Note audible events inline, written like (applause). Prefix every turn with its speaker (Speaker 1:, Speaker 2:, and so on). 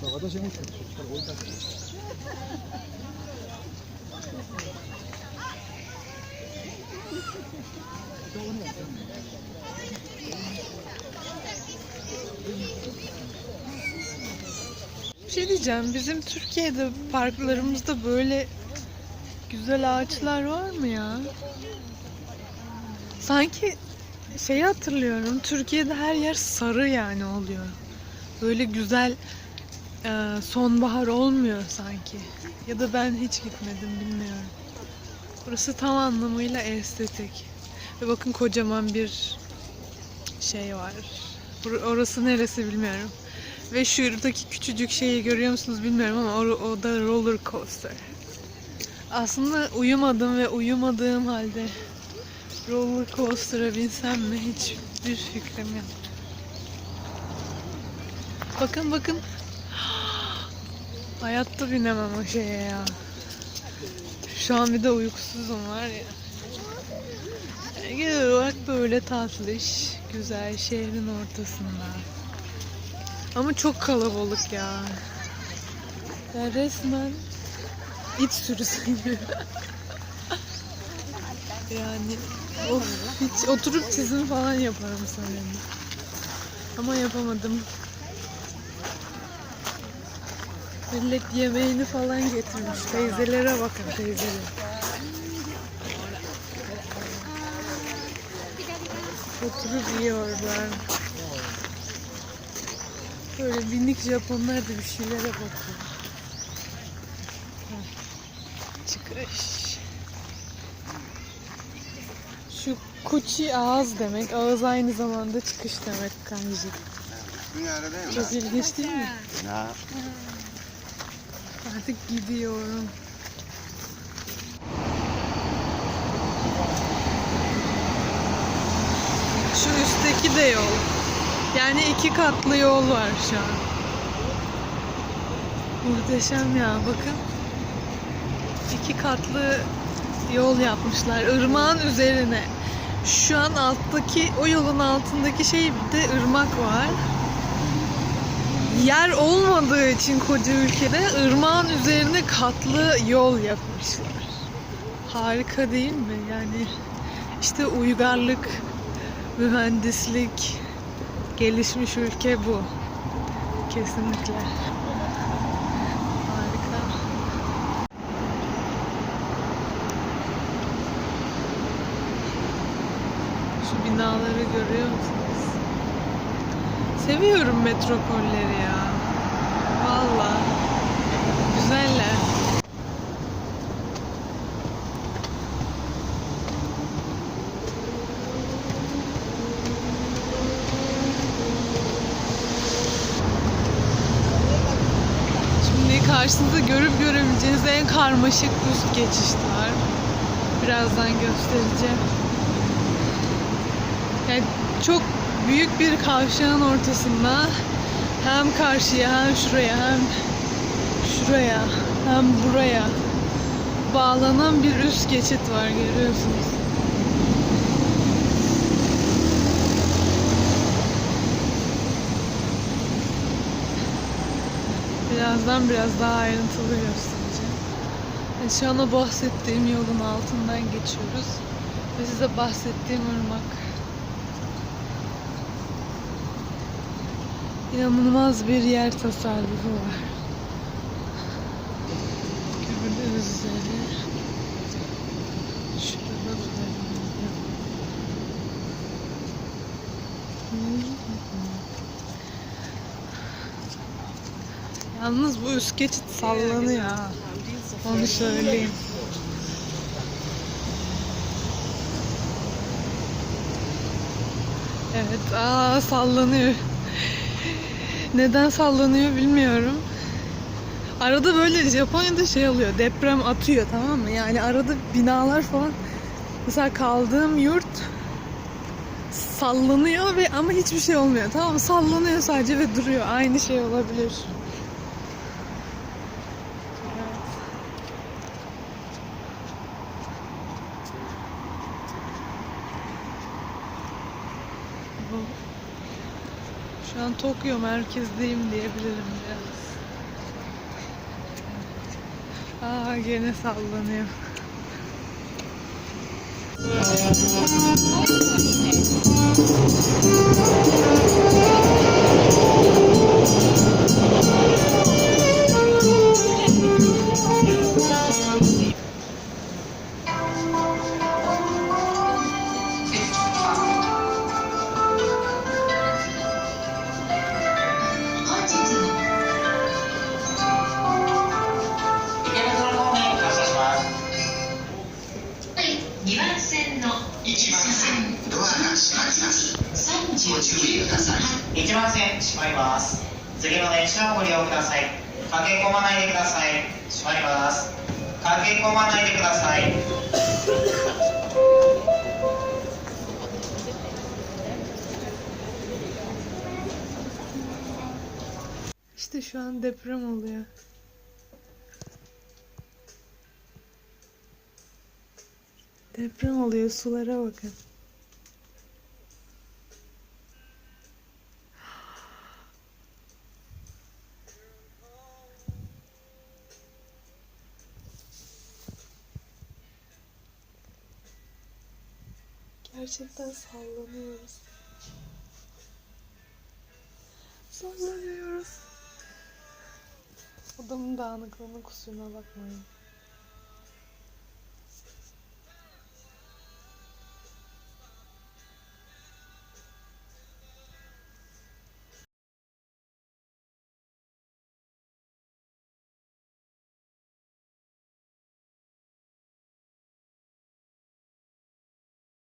Speaker 1: 자,私もしかしたら追いかけて Bir şey diyeceğim. Bizim Türkiye'de parklarımızda böyle güzel ağaçlar var mı ya? Sanki şeyi hatırlıyorum. Türkiye'de her yer sarı yani oluyor. Böyle güzel e, sonbahar olmuyor sanki. Ya da ben hiç gitmedim bilmiyorum. Burası tam anlamıyla estetik. Ve bakın kocaman bir şey var. Orası neresi bilmiyorum. Ve şuradaki küçücük şeyi görüyor musunuz bilmiyorum ama o, o da roller coaster. Aslında uyumadım ve uyumadığım halde roller coaster'a binsem mi hiçbir fikrim yok. Bakın bakın. Hayatta binemem o şeye ya. Şu an bir de uykusuzum var ya. Genel olarak böyle tatlış, güzel şehrin ortasında. Ama çok kalabalık ya. Ya resmen iç sürüsü gibi. (laughs) yani of hiç oturup çizim falan yaparım sanırım. Ama yapamadım. Millet yemeğini falan getirmiş. Teyzelere bakın teyzelere. Oturup yiyorlar. Böyle minik Japonlar da bir şeylere bakıyor. Çıkış. Şu kuchi ağız demek. Ağız aynı zamanda çıkış demek kanji. Çok ilginç değil mi?
Speaker 2: Ya.
Speaker 1: Artık gidiyorum. Şu üstteki de yol. Yani iki katlı yol var şu an. Muhteşem ya bakın. İki katlı yol yapmışlar ırmağın üzerine. Şu an alttaki o yolun altındaki şey de ırmak var. Yer olmadığı için koca ülkede ırmağın üzerine katlı yol yapmışlar. Harika değil mi? Yani işte uygarlık, mühendislik, gelişmiş ülke bu. Kesinlikle. Şu binaları görüyor musunuz? Seviyorum metropolleri ya. Valla. Güzeller. Şimdi karşınızda görüp görebileceğiniz en karmaşık üst geçiş var. Birazdan göstereceğim. Yani çok büyük bir kavşağın ortasında hem karşıya hem şuraya hem şuraya hem buraya bağlanan bir üst geçit var görüyorsunuz. Birazdan biraz daha ayrıntılı göstereceğim. Şu an o bahsettiğim yolun altından geçiyoruz. Ve size bahsettiğim ırmak. İnanılmaz bir yer tasarrufu var. Gördüğünüz üzere. Şurada da. Yalnız bu üst geçit sallanıyor ha. Onu söyleyeyim. Evet, aa sallanıyor. Neden sallanıyor bilmiyorum. Arada böyle Japonya'da şey oluyor. Deprem atıyor tamam mı? Yani arada binalar falan mesela kaldığım yurt sallanıyor ve ama hiçbir şey olmuyor. Tamam mı? Sallanıyor sadece ve duruyor. Aynı şey olabilir. Bu şu an Tokyo merkezdeyim diyebilirim biraz. Aa gene sallanıyor.
Speaker 2: ご
Speaker 3: 1番線閉まります次の電車をご利用ください駆け込まないでください閉まります駆け込まないでください
Speaker 1: İşte şu an deprem oluyor. Deprem oluyor. Sulara bakın. Gerçekten sallanıyoruz. Sallanıyoruz. Odamın dağınıklığına kusuruna bakmayın.